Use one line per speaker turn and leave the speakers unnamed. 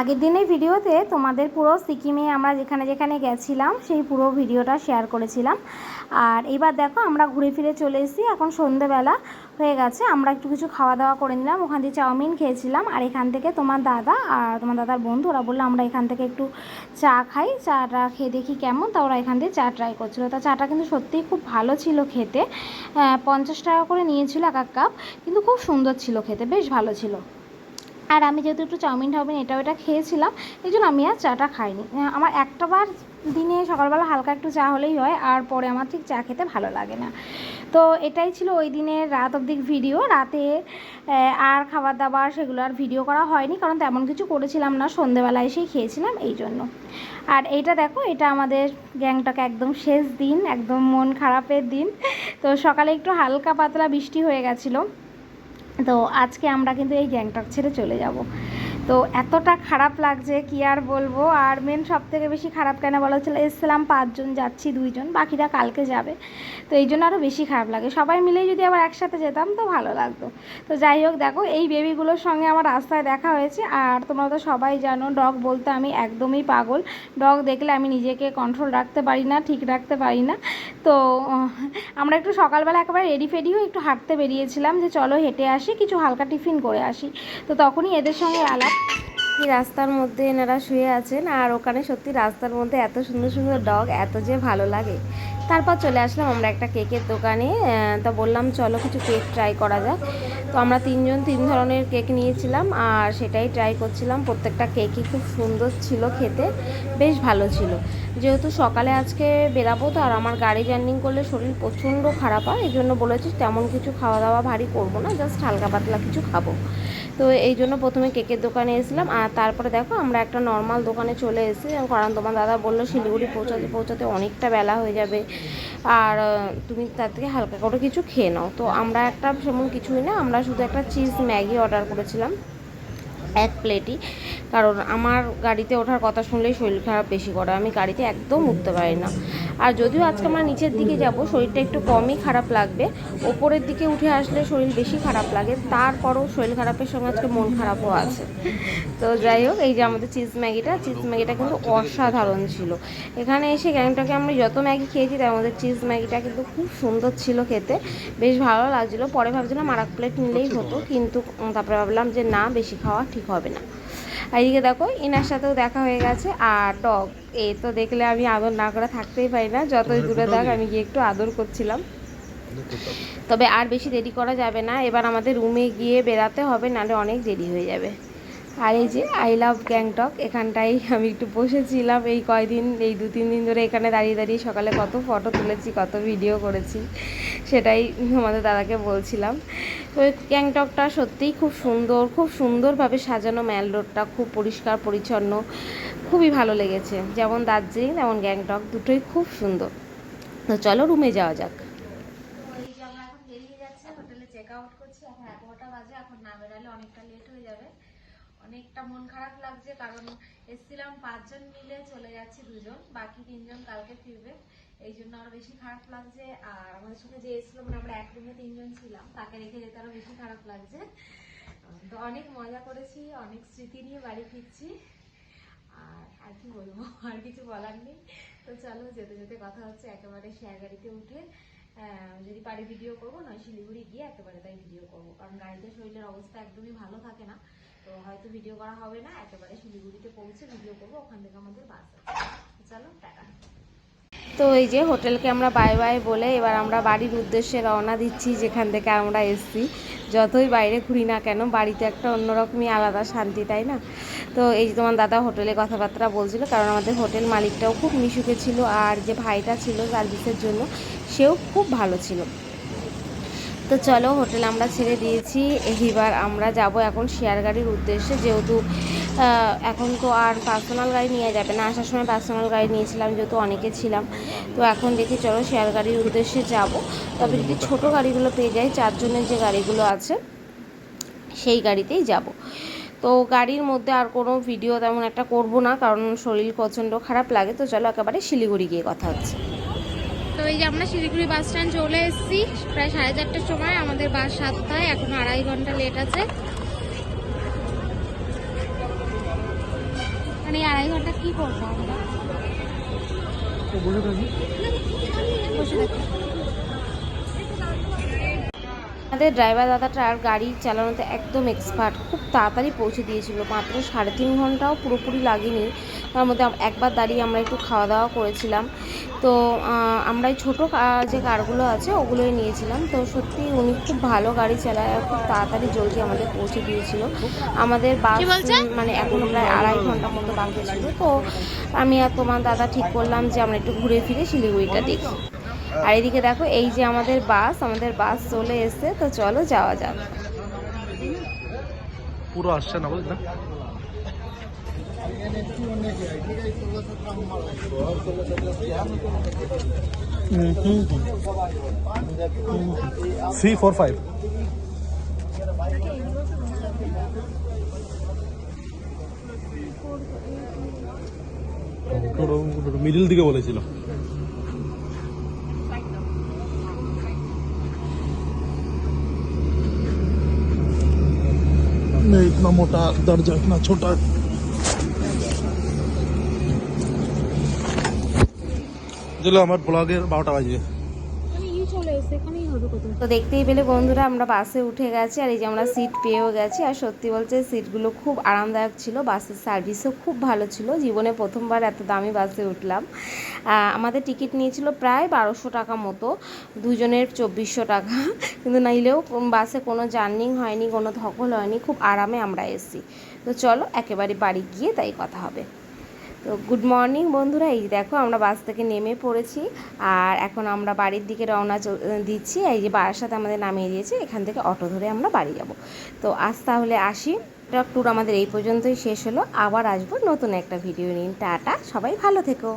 আগের দিনের ভিডিওতে তোমাদের পুরো সিকিমে আমরা যেখানে যেখানে গেছিলাম, সেই পুরো ভিডিওটা শেয়ার করেছিলাম। আর এবার দেখো আমরা ঘুরে ফিরে চলে এসেছি, এখন সন্ধেবেলা হয়ে গেছে, আমরা একটু কিছু খাওয়া দাওয়া করে নিলাম, ওখান থেকে চাউমিন খেয়েছিলাম, আর এখান থেকে তোমার দাদা আর তোমার দাদার বন্ধু, ওরা বলল আমরা এখান থেকে একটু চা খাই, চাটা খেয়ে দেখি কেমন, তা ওরা এখান থেকে চা ট্রাই করছিল। তা চাটা কিন্তু সত্যিই খুব ভালো ছিল খেতে পঞ্চাশ টাকা করে নিয়েছিল এক এক কাপ কিন্তু খুব সুন্দর ছিল খেতে, বেশ ভালো ছিল। আর আমি যেহেতু একটু চাউমিন টাউমিন এটা ওটা খেয়েছিলাম, এই জন্য আমি আর চাটা খাইনি। আমার একটা বার দিনে সকালবেলা হালকা একটু চা হলেই হয়, আর পরে আমার ঠিক চা খেতে ভালো লাগে না। তো এটাই ছিল ওই দিনের রাত অবধি ভিডিও। রাতে আর খাবার দাবার সেগুলো আর ভিডিও করা হয়নি, কারণ তেমন কিছু করেছিলাম না, সন্ধেবেলা এসেই খেয়েছিলাম এই জন্য। আর এইটা দেখো, এটা আমাদের গ্যাংটক একদম শেষ দিন, একদম মন খারাপের দিন। তো সকালে একটু হালকা পাতলা বৃষ্টি হয়ে গেছিল। তো আজকে আমরা কিন্তু এই গ্যাংটক ছেড়ে চলে যাব। তো এতটা খারাপ লাগছে, কি আর বলব? আর মেন সব থেকে বেশি খারাপ কেন বলা হচ্ছিল এসছিলাম পাঁচজন, যাচ্ছি দুইজন, বাকিরা কালকে যাবে। তো এই জন্য আরও বেশি খারাপ লাগে। সবাই মিলে যদি আবার একসাথে যেতাম তো ভালো লাগতো। তো যাই হোক, দেখো, এই বেবিগুলোর সঙ্গে আমার রাস্তায় দেখা হয়েছে। আর তোমরা তো সবাই জানো ডগ বলতে আমি একদমই পাগল। ডগ দেখলে আমি নিজেকে কন্ট্রোল রাখতে পারি না, ঠিক রাখতে পারি না। তো আমরা একটু সকালবেলা একেবারে রেডি ফেডি হয়ে একটু হাঁটতে বেরিয়েছিলাম যে চলো হেঁটে আসি, কিছু হালকা টিফিন করে আসি। তো তখনই এদের সঙ্গে আলাপ এই রাস্তার মধ্যে এনারা শুয়ে আছেন আর ওখানে সত্যি রাস্তার মধ্যে এত সুন্দর সুন্দর ডগ, এত যে ভালো লাগে। তারপর চলে আসলাম আমরা একটা কেকের দোকানে তো বললাম চলো কিছু কেক ট্রাই করা যাক। তো আমরা তিনজন তিন ধরনের কেক নিয়েছিলাম আর সেটাই ট্রাই করছিলাম। প্রত্যেকটা কেকই খুব সুন্দর ছিল খেতে, বেশ ভালো ছিল। যেহেতু সকালে আজকে বেরাবো, তো আর আমার গাড়ি জার্নিং করলে শরীর প্রচণ্ড খারাপ হয়, এই জন্য বলেছি তেমন কিছু খাওয়া দাওয়া ভারী করব না জাস্ট হালকা পাতলা কিছু খাব। তো এই জন্য প্রথমে কেকের দোকানে এসেছিলাম আর তারপরে দেখো আমরা একটা নর্মাল দোকানে চলে এসেছি। কারণ তোমার দাদা বলল শিলিগুড়ি পৌঁছাতে পৌঁছাতে অনেকটা বেলা হয়ে যাবে। আর তুমি তার থেকে হালকা করে কিছু খেয়ে নাও। তো আমরা একটা, সেমন কিছুই না, আমরা শুধু একটা চিজ ম্যাগি অর্ডার করেছিলাম। এক প্লেটই। কারণ আমার গাড়িতে ওঠার কথা শুনলেই শরীর খারাপ বেশি করে, আমি গাড়িতে একদম উঠতে পারি না। আর যদিও আজকে আমরা নিচের দিকে যাব, শরীরটা একটু কমই খারাপ লাগবে। ওপরের দিকে উঠে আসলে শরীর বেশি খারাপ লাগে, তারপরও শরীর খারাপের সঙ্গে আজকে মন খারাপও আছে। তো যাই হোক, এই যে আমাদের চিজ ম্যাগিটা চিজ ম্যাগিটা কিন্তু অসাধারণ ছিল। এখানে এসে গ্যাংটকে আমরা যত ম্যাগি খেয়েছি, তার মধ্যে চিজ ম্যাগিটা কিন্তু খুব সুন্দর ছিল খেতে। বেশ ভালো লাগছিল। পরে ভাবছিলাম আর এক প্লেট নিলেই হতো, কিন্তু তারপরে ভাবলাম যে না, বেশি খাওয়া ঠিক হবে না। আর এদিকে দেখো এনার সাথেও দেখা হয়ে গেছে। আর ডগ এ তো দেখলে আমি আদর না করে থাকতেই পারি না। যতই দূরে থাক আমি গিয়ে একটু আদর করছিলাম। তবে আর বেশি দেরি করা যাবে না। এবার আমাদের রুমে গিয়ে বেরাতে হবে নাহলে অনেক দেরি হয়ে যাবে। আর এই যে আই লাভ গ্যাংটক এখানটাই আমি একটু বসেছিলাম এই কয়দিন এই দু তিন দিন ধরে এখানে দাঁড়িয়ে দাঁড়িয়ে সকালে কত ফটো তুলেছি কত ভিডিও করেছি। সেটাই আমাদের দাদাকে বলছিলাম। তো গ্যাংটকটা সত্যিই খুব সুন্দর, খুব সুন্দরভাবে সাজানো ম্যাল রোডটা, খুব পরিষ্কার, পরিচ্ছন্ন, খুবই ভালো লেগেছে। যেমন দার্জিলিং, তেমন গ্যাংটক, দুটোই খুব সুন্দর। তো চলো রুমে যাওয়া যাক এই যে আমরা এখন বেরিয়ে যাচ্ছি হোটেলে চেক আউট করছি এখন এগারোটা বাজে এখন না বেরালে অনেকটা লেট হয়ে যাবে অনেকটা মন খারাপ লাগছে, কারণ এসছিলাম পাঁচজন মিলে চলে যাচ্ছি দুজন, বাকি তিনজন কালকে ফিরবে। এই জন্য আরও বেশি খারাপ লাগছে। আর আমাদের সঙ্গে যে এসেছিল মানে আমরা এক রুমে তিনজন ছিলাম, তাকে রেখে যেতে আরও বেশি খারাপ লাগছে। তো অনেক মজা করেছি, অনেক স্মৃতি নিয়ে বাড়ি ফিরছি। আর আর কি বলব, আর কিছু বলার নেই। তো চলো, যেতে যেতে কথা হচ্ছে, একেবারে শেয়ার গাড়িতে উঠে। যদি পারি ভিডিও করব, নয় শিলিগুড়ি গিয়ে একেবারে তাই ভিডিও করব। কারণ গাড়িতে শরীরের অবস্থা একদমই ভালো থাকে না। তো হয়তো ভিডিও করা হবে না, একেবারে শিলিগুড়িতে পৌঁছে ভিডিও করব, ওখান থেকে আমাদের বাস চলো, টাটা। তো এই যে হোটেলকে আমরা বাই বাই বলে এবার আমরা বাড়ির উদ্দেশ্যে রওনা দিচ্ছি, যেখান থেকে আমরা এসছি। যতই বাইরে ঘুরি না কেন, বাড়িতে একটা অন্যরকমই আলাদা শান্তি, তাই না? তো এই যে তোমার দাদা হোটেলে কথাবার্তা বলছিল, কারণ আমাদের হোটেল মালিকটাও খুব মিশুকে ছিল, আর যে ভাইটা ছিল সার্ভিসের জন্য, সেও খুব ভালো ছিল। তো চলো, হোটেল আমরা ছেড়ে দিয়েছি। এইবার আমরা যাব এখন শেয়ার গাড়ির উদ্দেশ্যে, যেহেতু এখন তো আর পার্সোনাল গাড়ি নিয়ে যাবে না। আসার সময় পার্সোনাল গাড়ি নিয়েছিলাম, যেহেতু অনেকে ছিলাম। তো এখন দেখি, চলো শেয়ার গাড়ির উদ্দেশ্যে যাব। তবে যদি ছোট গাড়িগুলো পেয়ে যাই, চারজনের যে গাড়িগুলো আছে, সেই গাড়িতেই যাব। তো গাড়ির মধ্যে আর কোনো ভিডিও তেমন একটা করব না, কারণ শরীর প্রচণ্ড খারাপ লাগে। তো চলো, একেবারে শিলিগুড়ি গিয়ে কথা হচ্ছে। এই যে আমরা শিলিগুড়ি বাস স্ট্যান্ড চলে এসেছি। প্রায় সাড়ে চারটার সময় আমাদের বাস সাতটায় এখন আড়াই ঘণ্টা লেট আছে। মানে আড়াই ঘণ্টা কি করব আমরা?
বসে থাকি।
আমাদের ড্রাইভার দাদাটা আর গাড়ি চালানোতে একদম এক্সপার্ট খুব তাড়াতাড়ি পৌঁছে দিয়েছিল। মাত্র সাড়ে তিন ঘন্টাও পুরোপুরি লাগেনি। তার মধ্যে একবার দাঁড়িয়ে আমরা একটু খাওয়া দাওয়া করেছিলাম। তো আমরা এই ছোটো যে কারগুলো আছে ওগুলোই নিয়েছিলাম। তো সত্যি উনি খুব ভালো গাড়ি চালায় আর খুব তাড়াতাড়ি জলদি আমাদের পৌঁছে দিয়েছিল। আমাদের বাস মানে এখন প্রায় আড়াই ঘণ্টা মতো বাকি ছিল। তো আমি আর তোমার দাদা ঠিক করলাম যে আমরা একটু ঘুরে ফিরে শিলিগুড়িটা দেখি। আর এদিকে দেখো এই যে আমাদের বাস আমাদের বাস চলে এসেছে তো চলো যাওয়া যাক।
পুরো আসছে না বুঝলেন থ্রি ফোর ফাইভ। মিডিল দিকে বলেছিল। में इतना मोटा दर्ज है इतना छोटा। चलो हमारे ब्लॉगे बारह बजे
তো দেখতেই পেলে বন্ধুরা, আমরা বাসে উঠে গেছি আর এই যে আমরা সিট পেয়েও গেছি। আর সত্যি বলতে সিটগুলো খুব আরামদায়ক ছিল, বাসের সার্ভিসও খুব ভালো ছিল। জীবনে প্রথমবার এত দামি বাসে উঠলাম। আমাদের টিকিট নিয়েছিল প্রায় বারোশো টাকা মতো, দুজনের চব্বিশশো টাকা। কিন্তু নাইলেও বাসে কোনো জার্নিং হয়নি, কোনো ধকল হয়নি, খুব আরামে আমরা এসেছি। তো চলো, একেবারে বাড়ি গিয়ে তাই কথা হবে। তো গুড মর্নিং বন্ধুরা, এই দেখো আমরা বাস থেকে নেমে পড়েছি আর এখন আমরা বাড়ির দিকে রওনা দিচ্ছি। এই যে বাড়ার সাথে আমাদের নামিয়ে দিয়েছে, এখান থেকে অটো ধরে আমরা বাড়ি যাব। তো আজ তাহলে আসি। ট্যুর আমাদের এই পর্যন্তই শেষ হলো। আবার আসব নতুন একটা ভিডিও নিন টাটা, সবাই ভালো থেকো।